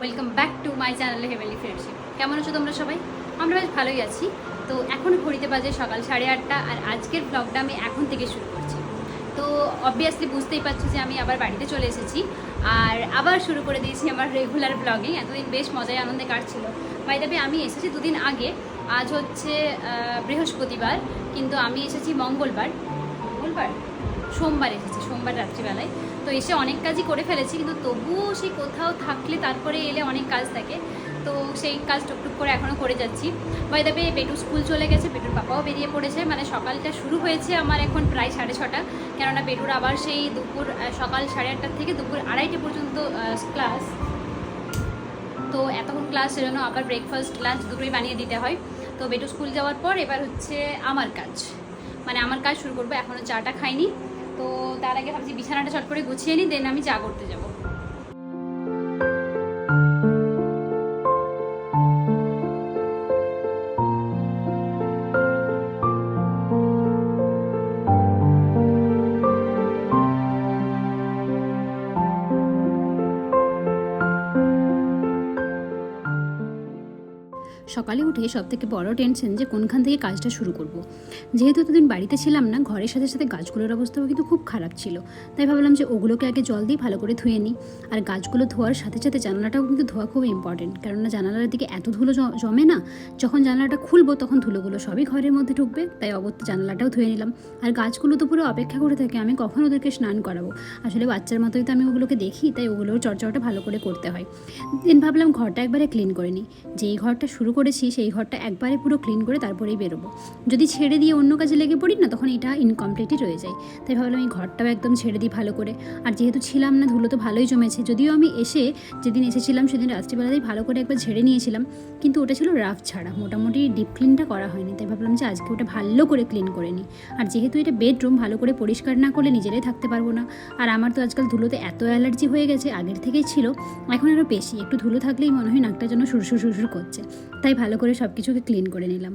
Welcome back to my channel heavenly friendship কেমন আছো তোমরা সবাই? আমরা বেশ ভালোই আছি। তো এখন ঘড়িতে বাজে সকাল সাড়ে আটটা, আর আজকের ব্লগটা আমি এখন থেকে শুরু করছি। তো অবভিয়াসলি বুঝতেই পারছ যে আমি আবার বাড়িতে চলে এসেছি, আর আবার শুরু করে দিয়েছি আমার রেগুলার ব্লগিং এতদিন বেশ মজায় আনন্দে কাটছিল। বাইদাবে আমি এসেছি দুদিন আগে। আজ হচ্ছে বৃহস্পতিবার, কিন্তু আমি এসেছি মঙ্গলবার। মঙ্গলবার? সোমবার এসেছি, সোমবার রাত্রিবেলায়। তো এসে অনেক কাজই করে ফেলেছি, কিন্তু তবুও সেই কোথাও থাকলে তারপরে এলে অনেক কাজ থাকে। তো সেই কাজ টুকটুক করে এখনও করে যাচ্ছি। বাই দ্য পেটু স্কুল চলে গেছে, পেটুর পাপাও বেরিয়ে পড়েছে। মানে সকালটা শুরু হয়েছে আমার এখন প্রায় সাড়ে ছটা। কেননা পেটুর আবার সেই দুপুর সকাল সাড়ে আটটার থেকে দুপুর আড়াইটে পর্যন্ত ক্লাস তো এতক্ষণ ক্লাস সেজন্য আবার ব্রেকফাস্ট লাঞ্চ দুটোই বানিয়ে দিতে হয়। তো বেটু স্কুল যাওয়ার পর এবার হচ্ছে আমার কাজ। মানে আমার কাজ শুরু করব এখনও চাটা খাইনি। তো তার আগে ভাবছি বিছানাটা চট করে গুছিয়ে নিই দেন আমি চা করতে যাব। সকালে উঠে সব থেকে বড় টেনশন যে কোনখান থেকে কাজটা শুরু করব। যেহেতু এতদিন বাড়িতে ছিলাম না, ঘরের সাথে সাথে গাছগুলোর অবস্থাও কিন্তু খুব খারাপ ছিল। তাই ভাবলাম যে ওগুলোকে আগে জল দিয়ে ভালো করে ধুয়ে নিই। আর গাছগুলো ধোয়ার সাথে সাথে জানালাটাও কিন্তু ধোয়া খুব ইম্পর্টেন্ট কেননা জানালার দিকে এত ধুলো জমে না, যখন জানালাটা খুলবো তখন ধুলোগুলো সবই ঘরের মধ্যে ঢুকবে, তাই অবশ্য জানালাটাও ধুয়ে নিলাম। আর গাছগুলো তো পুরো অপেক্ষা করে থাকে, আমি কখন ওদেরকে স্নান করাবো? আসলে বাচ্চার মতোই তো আমি ওগুলোকে দেখি, তাই ওগুলোর চর্চাটা ভালো করে করতে হয়। দিন ভাবলাম ঘরটা একবারে ক্লিন করে নিই। যেই ঘরটা শুরু করেছি সেই ঘরটা একবারে পুরো ক্লিন করে তারপরেই বেরোবো। যদি ছেড়ে দিয়ে অন্য কাজে লেগে পড়ি না, তখন এটা ইনকমপ্লিটই রয়ে যায়। তাই ভাবলাম এই ঘরটাও একদম ছেড়ে দিই ভালো করে। আর যেহেতু ছিলাম না, ধুলো তো ভালোই জমেছে। যদিও আমি এসে যেদিন এসেছিলাম, সেদিন রাত্রিবেলাতেই ভালো করে একবার ঝেড়ে নিয়েছিলাম। কিন্তু ওটা ছিল রাফ ছাড়া। মোটামুটি ডিপ ক্লিনটা করা হয়নি। তাই ভাবলাম যে আজকে ওটা ভালো করে ক্লিন করে নিই। আর যেহেতু এটা বেডরুম ভালো করে পরিষ্কার না করলে নিজেরাই থাকতে পারব না। আর আমার তো আজকাল ধুলোতে এত অ্যালার্জি হয়ে গেছে, আগের থেকেই ছিল। এখন আরও বেশি। একটু ধুলো থাকলেই মনে হয় নাকটা যেন সুরসুর সুরসুর করছে। তাই ভালো করে সব কিছুকে ক্লিন করে নিলাম।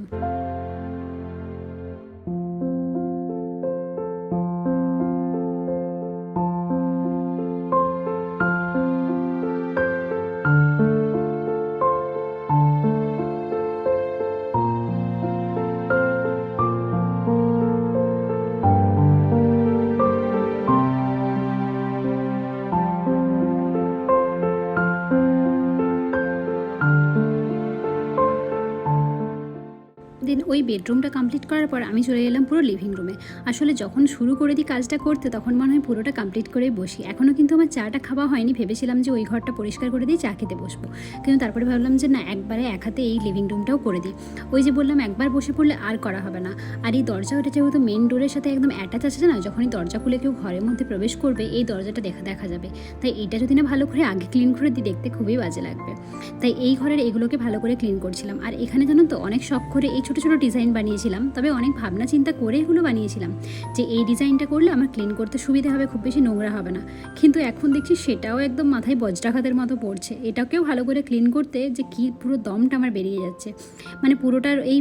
দেন ওই বেডরুমটা কমপ্লিট করার পর আমি চলে এলাম পুরো লিভিং রুমে আসলে যখন শুরু করে দিই কাজটা করতে, তখন মনে হয় পুরোটা কমপ্লিট করেই বসি। এখনও কিন্তু আমার চাটা খাওয়া হয়নি, ভেবেছিলাম যে ওই ঘরটা পরিষ্কার করে দিই চা খেতে বসবো। কিন্তু তারপরে ভাবলাম যে না, একবারে এক হাতে এই লিভিং রুমটাও করে দিই। ওই যে বললাম, একবার বসে পড়লে আর করা হবে না। আর এই দরজা ওটা যেহেতু মেন ডোরের সাথে একদম অ্যাটাচ আছে না, যখনই দরজা খুলে কেউ ঘরের মধ্যে প্রবেশ করবে, এই দরজাটা দেখা দেখা যাবে। তাই এটা যদি না ভালো করে আগে ক্লিন করে দিই, দেখতে খুবই বাজে লাগবে। তাই এই ঘরের এগুলোকে ভালো করে ক্লিন করছিলাম। আর এখানে জানো তো, অনেক শখ করে এই ছোটো ছোটো ডিজাইন বানিয়েছিলাম। তবে অনেক ভাবনা চিন্তা করে এগুলো বানিয়েছিলাম। যে এই ডিজাইনটা করলে আমার ক্লিন করতে সুবিধা হবে, খুব বেশি নোংরা হবে না। কিন্তু এখন দেখছি সেটাও একদম মাথায় বজ্রাঘাতের মতো পড়ছে। এটাকেও ভালো করে ক্লিন করতে যে কি পুরো দমটা আমার বেরিয়ে যাচ্ছে। মানে পুরোটার এই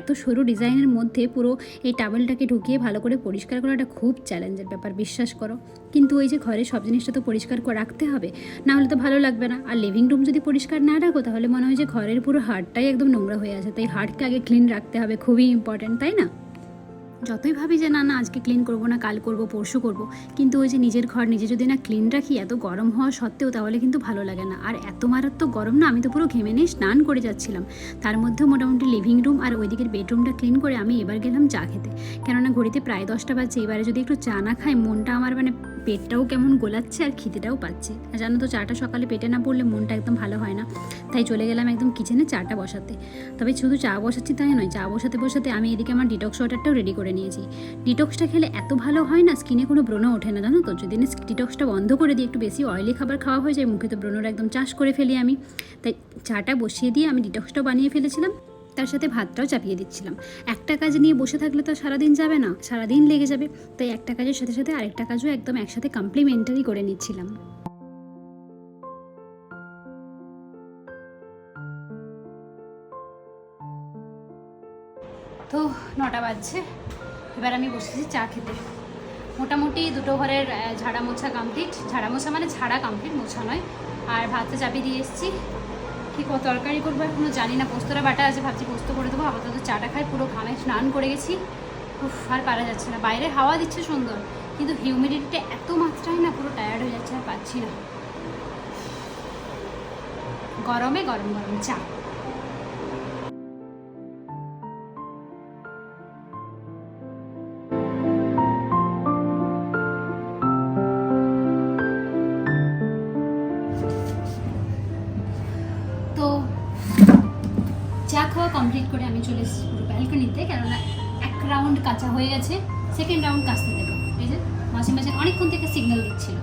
এত সরু ডিজাইনের মধ্যে পুরো এই টাবেলটাকে ঢুকিয়ে ভালো করে পরিষ্কার করাটা খুব চ্যালেঞ্জের ব্যাপার, বিশ্বাস করো। কিন্তু ওই যে ঘরে সব জিনিসটা তো পরিষ্কার করে রাখতে হবে না হলে তো ভালো লাগবে না। আর লিভিং রুম যদি পরিষ্কার না রাখো, তাহলে মনে হয় যে ঘরের পুরো হাড়টাই একদম নোংরা হয়ে আছে। তাই হাড়কে আগে ক্লিন রাখতে হবে, খুবই ইম্পর্ট্যান্ট তাই না? যতই ভাবি যে না না, আজকে ক্লিন করব না, কাল করব, পরশু করব, কিন্তু ওই যে নিজের ঘর নিজে যদি না ক্লিন রাখি, এত গরম হওয়া সত্ত্বেও তাহলে কিন্তু ভালো লাগে না। আর এত মারাত্মক গরম না, আমি তো পুরো ঘেমে নিয়ে স্নান করে যাচ্ছিলাম। তার মধ্যেও মোটামুটি লিভিং রুম আর ওইদিকের বেডরুমটা ক্লিন করে আমি এবার গেলাম চা খেতে। কেননা ঘড়িতে প্রায় দশটা বাজছে, এবারে যদি একটু চা না খাই, মনটা আমার মানে পেটটাও কেমন গোলাচ্ছে আর খিদেটাও পাচ্ছে। আর জানো তো, চাটা সকালে পেটে না পড়লে মনটা একদম ভালো হয় না। তাই চলে গেলাম একদম কিচেনে চাটা বসাতে। তবে শুধু চা বসাচ্ছি তাই নয়, চা বসাতে বসাতে আমি এদিকে আমার ডিটক্স ওয়াটারটাও রেডি করে নিয়েছি। ডিটক্সটা খেলে এত ভালো হয় না স্কিনে কোনো ব্রণ ওঠে না, জানো তো? যদি ডিটক্সটা বন্ধ করে দিই, একটু বেশি অয়েলি খাবার খাওয়া হয়ে যায়, মুখে তো ব্রণর একদম চাষ করে ফেলি আমি। তাই চাটা বসিয়ে দিয়ে আমি ডিটক্সটাও বানিয়ে ফেলেছিলাম। তার সাথে ভাতটাও চাপিয়ে দিচ্ছিলাম। একটা কাজ নিয়ে বসে থাকলে তো সারাদিন যাবে না, সারাদিন লেগে যাবে। তাই একটা কাজের সাথে সাথে আরেকটা কাজও একদম একসাথে কমপ্লিমেন্টারি করে নিচ্ছিলাম। তো নটা বাজছে। এবার আমি বসেছি চা খেতে। মোটামুটি দুটো ঘরের ঝাড়া মোছা কমপ্লিট ঝাড়া মোছা মানে ঝাড়া কমপ্লিট মোছা নয়। আর ভাতটা চাপিয়ে দিয়ে এসেছি। কী তরকারি করব এখনও জানি না। পোস্তরা বাটা আছে, ভাবছি পোস্ত করে দেবো। আপাতত চাটা খাই, পুরো ঘামে স্নান করে গেছি। উফ, আর পারা যাচ্ছে না। বাইরে হাওয়া দিচ্ছে সুন্দর, কিন্তু হিউমিডিটিটা এত মাত্রায় না, পুরো টায়ার্ড হয়ে যাচ্ছে, আর পাচ্ছি না। গরমে গরম গরম চা। চলে এসেছি পুরো ব্যালকনিতে কেননা এক রাউন্ড কাঁচা হয়ে গেছে সেকেন্ড রাউন্ড কাচতে দেবো। এই যে মাঝে মাঝে অনেকক্ষণ থেকে সিগন্যাল দিচ্ছিল।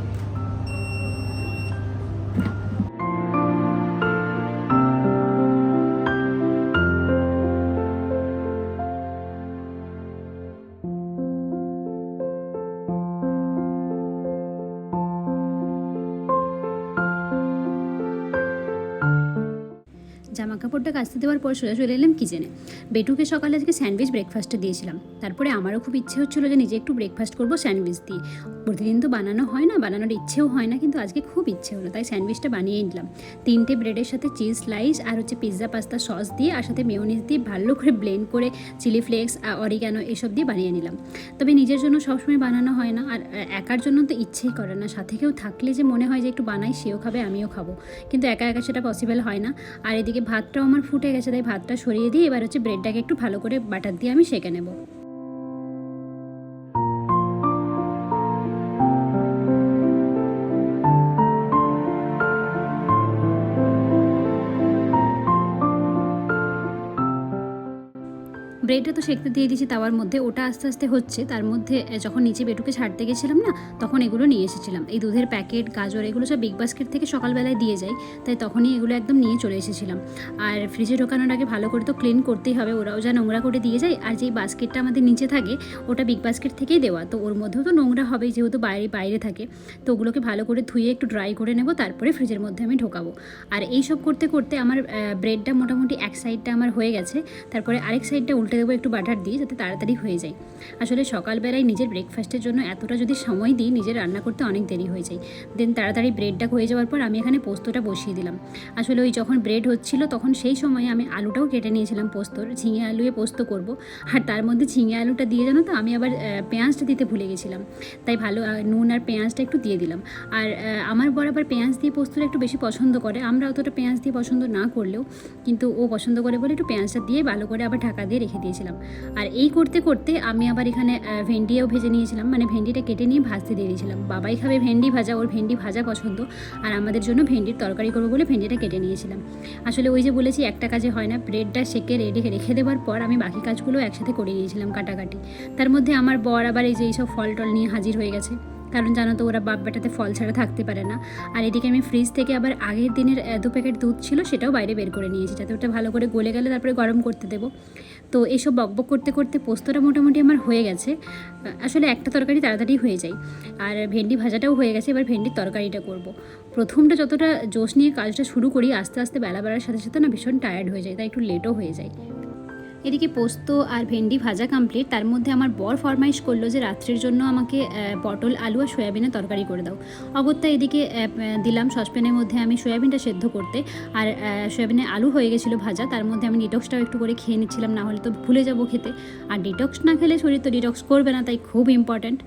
জামা কাপড়টা কাচতে দেওয়ার পর সোজা চলে এলাম কিচেনে। বেটুকে সকালে আজকে স্যান্ডউইচ ব্রেকফাস্টে দিয়েছিলাম। তারপরে আমারও খুব ইচ্ছে হচ্ছিল যে নিজে একটু ব্রেকফাস্ট করব স্যান্ডউইচ দিয়ে। প্রতিদিন তো বানানো হয় না, বানানোর ইচ্ছেও হয় না, কিন্তু আজকে খুব ইচ্ছে হলো, তাই স্যান্ডউইচটা বানিয়ে নিলাম। তিনটে ব্রেডের সাথে চিজ স্লাইস আর হচ্ছে পিৎজা পাস্তা সস দিয়ে আর সাথে মেয়োনিজ দিয়ে ভালো করে ব্লেন্ড করে চিলি ফ্লেক্স অরিগানো এসব দিয়ে বানিয়ে নিলাম। তবে নিজের জন্য সবসময় বানানো হয় না আর একার জন্য তো ইচ্ছেই করে না। সাথে কেউ থাকলে যে মনে হয় যে একটু বানাই, সেও খাবে, আমিও খাব। কিন্তু একা একা সেটা পসিবল হয় না। আর এদিকে ভাতটাও আমার ফুটে গেছে, তাই ভাতটা সরিয়ে দিয়ে এবার হচ্ছে ব্রেডটাকে একটু ভালো করে বাটার দিয়ে আমি সেঁকে নেব। ব্রেডটা তো সেঁকতে দিয়ে দিয়েছি তাওয়ার মধ্যে। ওটা আস্তে আস্তে হচ্ছে। তার মধ্যে যখন নিচে বেটুকে ছাড়তে গেছিলাম না, তখন এগুলো নিয়ে এসেছিলাম। এই দুধের প্যাকেট, গাজর, এগুলো সব বিগ বাস্কেট থেকে সকালবেলায় দিয়ে যায় তাই তখনই এগুলো একদম নিয়ে চলে এসেছিলাম। আর ফ্রিজে ঢোকানোর আগে ভালো করে তো ক্লিন করতেই হবে। ওরাও যা নোংরা করে দিয়ে যায়, আর যেই বাস্কেটটা আমাদের নিচে থাকে, ওটা বিগ বাস্কেট থেকেই দেওয়া। তো ওর মধ্যেও তো নোংরা হবেই, যেহেতু বাইরে বাইরে থাকে। তো ওগুলোকে ভালো করে ধুয়ে একটু ড্রাই করে নেব, তারপরে ফ্রিজের মধ্যে আমি ঢোকাবো। আর এই সব করতে করতে আমার ব্রেডটা মোটামুটি এক সাইডটা আমার হয়ে গেছে। তারপরে আরেক সাইডটা উল্টে দেবো একটু বাটার দিয়ে যাতে তাড়াতাড়ি হয়ে যায়। আসলে সকালবেলায় নিজের ব্রেকফাস্টের জন্য এতটা যদি সময় দিই নিজের রান্না করতে অনেক দেরি হয়ে যায়। দেন তাড়াতাড়ি ব্রেডটা হয়ে যাওয়ার পর আমি এখানে পোস্তটা বসিয়ে দিলাম। আসলে ওই যখন ব্রেড হচ্ছিল, তখন সেই সময় আমি আলুটাও কেটে নিয়েছিলাম পোস্তর। ঝিঙে আলুয়ে পোস্ত করব। আর তার মধ্যে ঝিঙে আলুটা দিয়ে জানো তো, আমি আবার পেঁয়াজটা দিতে ভুলে গেছিলাম। তাই ভালো নুন আর পেঁয়াজটা একটু দিয়ে দিলাম। আর আমার বরাবর পেঁয়াজ দিয়ে পোস্তটা একটু বেশি পছন্দ করে। আমরা অতটা পেঁয়াজ দিয়ে পছন্দ না করলেও, কিন্তু ও পছন্দ করে বলে একটু পেঁয়াজটা দিয়ে ভালো করে আবার ঢাকা দিয়ে রেখে দিয়েছিলাম আর এই করতে করতে আমি আবার এখানে ভেন্ডিও ভেজে নিয়েছিলাম। মানে ভেন্ডিটা কেটে নিয়ে ভাজতে দিয়ে দিয়েছিলাম। বাবাই খাবে ভেন্ডি ভাজা, ওর ভেন্ডি ভাজা পছন্দ। আর আমাদের জন্য ভেন্ডির তরকারি করব বলে ভেন্ডিটা কেটে নিয়েছিলাম। আসলে ওই যে বলেছি, একটা কাজে হয় না। ব্রেডটা সেকে রেডি, রেখে দেওয়ার পর আমি বাকি কাজগুলো একসাথে করে নিয়েছিলাম কাটাকাটি। তার মধ্যে আমার বর আবার এই যে এইসব ফল টল নিয়ে হাজির হয়ে গেছে। কারণ জানো তো, ওরা বাপ বেটাতে ফল ছাড়া থাকতে পারে না। আর এদিকে আমি ফ্রিজ থেকে আবার আগের দিনের দু প্যাকেট দুধ ছিল, সেটাও বাইরে বের করে নিয়েছি। যাতে ওটা ভালো করে গলে গেলে তারপরে গরম করতে দেবো। তো এসব বকবক করতে করতে পোস্তটা মোটামুটি আমার হয়ে গেছে। আসলে একটা তরকারি তাড়াতাড়ি হয়ে যায়। আর ভেন্ডি ভাজাটাও হয়ে গেছে, এবার ভেন্ডির তরকারিটা করব। প্রথমটা যতটা জোশ নিয়ে কাজটা শুরু করি, আস্তে আস্তে বেলা বেড়ার সাথে সাথে না ভীষণ টায়ার্ড হয়ে যায়, তাই একটু লেটও হয়ে যায়। এদিকে পোস্ত আর ভেন্ডি ভাজা কমপ্লিট তার মধ্যে আমার বর ফরমাইশ করল যে রাত্রির জন্য আমাকে পটল, আলু আর সয়াবিনের তরকারি করে দাও। অগত্যা এদিকে দিলাম সসপ্যানের মধ্যে আমি সয়াবিনটা সেদ্ধ করতে। আর সয়াবিনে আলু হয়ে গেছিল ভাজা, তার মধ্যে আমি ডিটক্সটাও একটু করে খেয়ে নিচ্ছিলাম, না হলে তো ভুলে যাব খেতে। আর ডিটক্স না খেলে শরীর তো ডিটক্স করবে না, তাই খুব ইম্পর্ট্যান্ট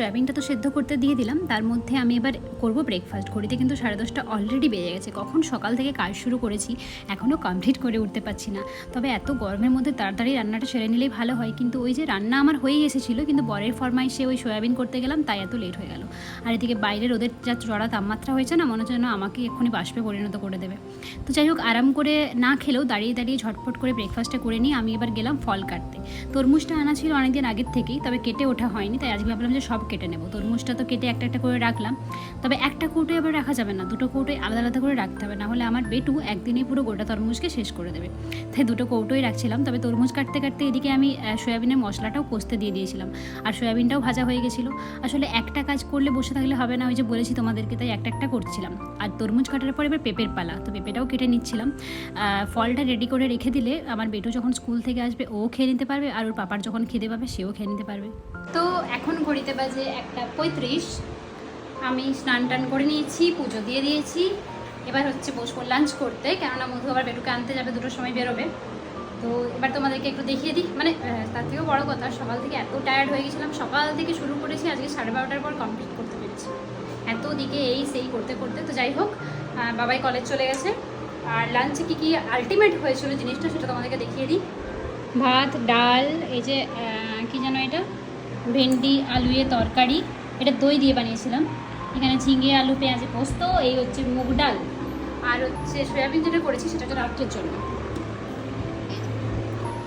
সয়াবিনটা তো সেদ্ধ করতে দিয়ে দিলাম। তার মধ্যে আমি এবার করব ব্রেকফাস্ট ঘড়িতে কিন্তু সাড়ে দশটা অলরেডি বেজে গেছে। কখন সকাল থেকে কাজ শুরু করেছি এখনও কমপ্লিট করে উঠতে পারছি না। তবে এত গরমের মধ্যে তাড়াতাড়ি রান্নাটা সেরে নিলেই ভালো হয়। কিন্তু ওই যে রান্না আমার হয়েই এসেছিল, কিন্তু বরের ফরমাইশে ওই সয়াবিন করতে গেলাম, তাই এত লেট হয়ে গেল। আর এদিকে বাইরে রোদের যা চড়া তাপমাত্রা হয়েছে না, মনে হচ্ছে যেন আমাকে এক্ষুনি বাষ্পে পরিণত করে দেবে। তো যাই হোক, আরাম করে না খেলেও দাঁড়িয়ে দাঁড়িয়ে ঝটফট করে ব্রেকফাস্টটা করে নিয়ে আমি এবার গেলাম ফল কাটতে। তরমুজটা আনা ছিল অনেকদিন আগের থেকেই, তবে কেটে ওঠা হয়নি। তাই আজকে ভাবলাম যে সব কেটে নেব। তরমুজটা তো কেটে একটা একটা করে রাখলাম। তবে একটা কৌটোয় আবার রাখা যাবে না। দুটো কৌটোয় আলাদা আলাদা করে রাখতে হবে। না হলে আমার বেটু একদিনেই পুরো গোটা তরমুজকে শেষ করে দেবে। তাই দুটো কৌটোই রাখছিলাম। তবে তরমুজ কাটতে কাটতে এদিকে আমি সয়াবিনের মশলাটাও কষতে দিয়ে দিয়েছিলাম। আর সয়াবিনটাও ভাজা হয়ে গেছিল। আসলে একটা কাজ করলে বসে থাকলে হবে না। ওই যে বলেছি তোমাদেরকে, তাই একটা একটা করছিলাম। আর তরমুজ কাটার পর এবার পেঁপের পালা। তো পেঁপেটাও কেটে নিচ্ছিলাম। ফলটা রেডি করে রেখে দিলে আমার বেটু যখন স্কুল থেকে আসবে, ও খেয়ে নিতে পারবে। আর ওর পাপার যখন খেতে পাবে, সেও খেয়ে নিতে পারবে। তো এখন ঘড়িতে বাজে একটা পঁয়ত্রিশ। আমি স্নান টান করে নিয়েছি, পুজো দিয়ে দিয়েছি। এবার হচ্ছে বসবো লাঞ্চ করতে, কেননা মধু আবার বেটুকে আনতে যাবে, দুটোর সময় বেরোবে। তো এবার তোমাদেরকে একটু দেখিয়ে দিই। মানে তার থেকেও বড় কথা, সকাল থেকে এত টায়ার্ড হয়ে গেছিলাম, সকাল থেকে শুরু করেছি, আজকে সাড়ে বারোটার পর কমপ্লিট করতে পেরেছি। এত দিকে এই সেই করতে করতে, তো যাই হোক বাবাই কলেজ চলে গেছে। আর লাঞ্চে কী কী আলটিমেট হয়েছিল জিনিসটা, সেটা তোমাদেরকে দেখিয়ে দিই। ভাত, ডাল, এই যে কি যেন এটা? ভেন্ডি আলুয়ে তরকারি, এটা দই দিয়ে বানিয়েছিলাম। এখানে ঝিঙে, আলু, পেঁয়াজে, পোস্ত, এই হচ্ছে মুগ ডাল। আর হচ্ছে সয়াবিন যেটা করেছি সেটা হচ্ছে রাত্রের জন্য।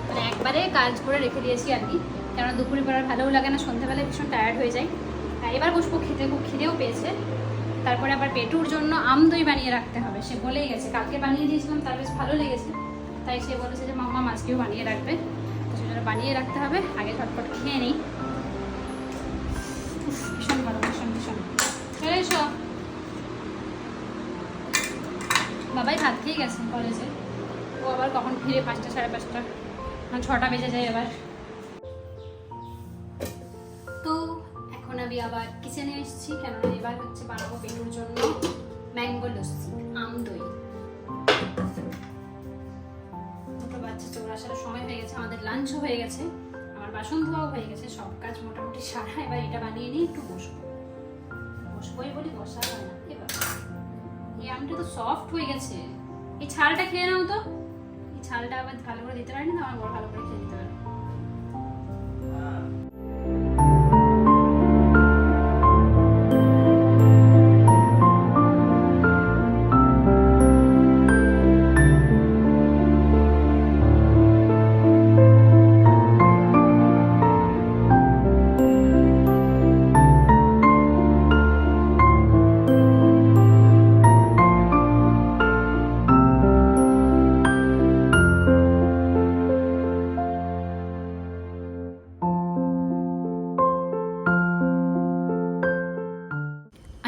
মানে একবারে কাজ করে রেখে দিয়েছি আর কি। কেননা দুপুরে পর আর ভালোও লাগে না, সন্ধ্যাবেলায় ভীষণ টায়ার্ড হয়ে যায়। এবার বসবো খেতে, খুব খিদেও পেয়েছে। তারপরে আবার পেটুর জন্য আম দই বানিয়ে রাখতে হবে, সে বলেই গেছে। কালকে বানিয়ে দিয়েছিলাম, তার বেশ ভালো লেগেছে। তাই সে বলেছে যে, মাম্মা মাছকেও বানিয়ে রাখবে। তো সেজন্য বানিয়ে রাখতে হবে, আগে ঝটপট খেয়ে নিই উফ, ভীষণ ভালো ভীষণ ভীষণ চলে এসো খেয়ে গেছে কলেজে ও আবার কখন ফিরে পাঁচটা, সাড়ে পাঁচটা? মানে ছটা বেজে যায় এবার তো এখন আমি আবার কিচেনে এসেছি। কেন এবার হচ্ছে বানাবো পেটুর জন্য ম্যাঙ্গো লস্যি, আম দই। আসার সময় হয়ে গেছে, আমাদের লাঞ্চও হয়ে গেছে। আমার বাসন ধোয়াও হয়ে গেছে, সব কাজ মোটামুটি সারা। এবার এটা বানিয়ে নিয়ে একটু বসবো। বসবোই বলি, বসা হয় না। এই আমটা তো সফট হয়ে গেছে। এই ছালটা খেয়ে নাও তো। এই ছালটা আবার ভালো করে দিতে পারি না? আমার বড় ভালো করে খেয়ে দিতে পারে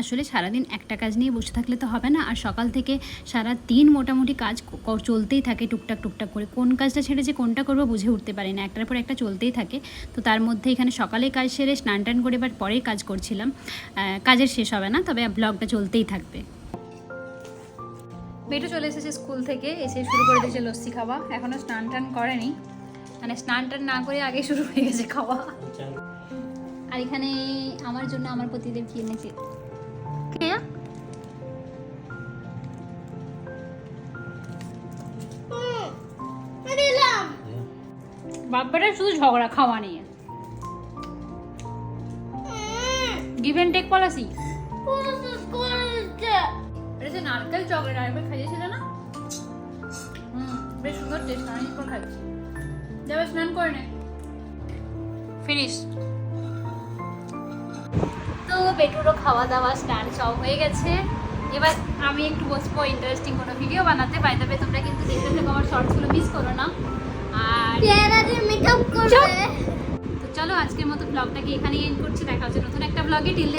আসলে সারাদিন একটা কাজ নিয়ে বসে থাকলে তো হবে না। আর সকাল থেকে সারা দিন মোটামুটি কাজ চলতেই থাকে টুকটাক টুকটাক করে। কোন কাজটা ছেড়ে যে কোনটা করব বুঝে উঠতে পারি না। একটার পর একটা চলতেই থাকে। তো তার মধ্যে এখানে সকালে কাজ সেরে স্নান টান করে এবার পরেই কাজ করছিলাম। কাজের শেষ হবে না তবে ব্লগটা চলতেই থাকবে। বেটু চলে এসেছে স্কুল থেকে এসে শুরু করে দিয়েছে লস্যি খাওয়া। এখনও স্নান টান করেনি। মানে স্নান টান না করে আগে শুরু হয়ে গেছে খাওয়া। আর এখানে আমার জন্য আমার প্রতিদেব কি এনেছে? বাপ্পাটা শুধু ঝগড়া খাওয়া নিয়ে। গিভ অ্যান্ড টেক পলিসি এটা যে নারকেল চকলেট আরেকবার খাইয়েছিল না? হুম বেশ সুন্দর টেস্ট অনেক খাচ্ছি। যাবে স্নান করে নে। ফিনিশ তো বেটুরও খাওয়া দাওয়া স্নান সব হয়ে গেছে। এবার আমি একটু বসবো ইন্টারেস্টিং কোনো ভিডিও বানাতে। বাই তবে তোমরা কিন্তু দেখতে থাকো আমার শর্টসগুলো মিস করো না। আর তো চলো আজকের মতো ব্লগটাকে এখানেই এন্ড করছি দেখা হচ্ছে নতুন একটা ব্লগে টিল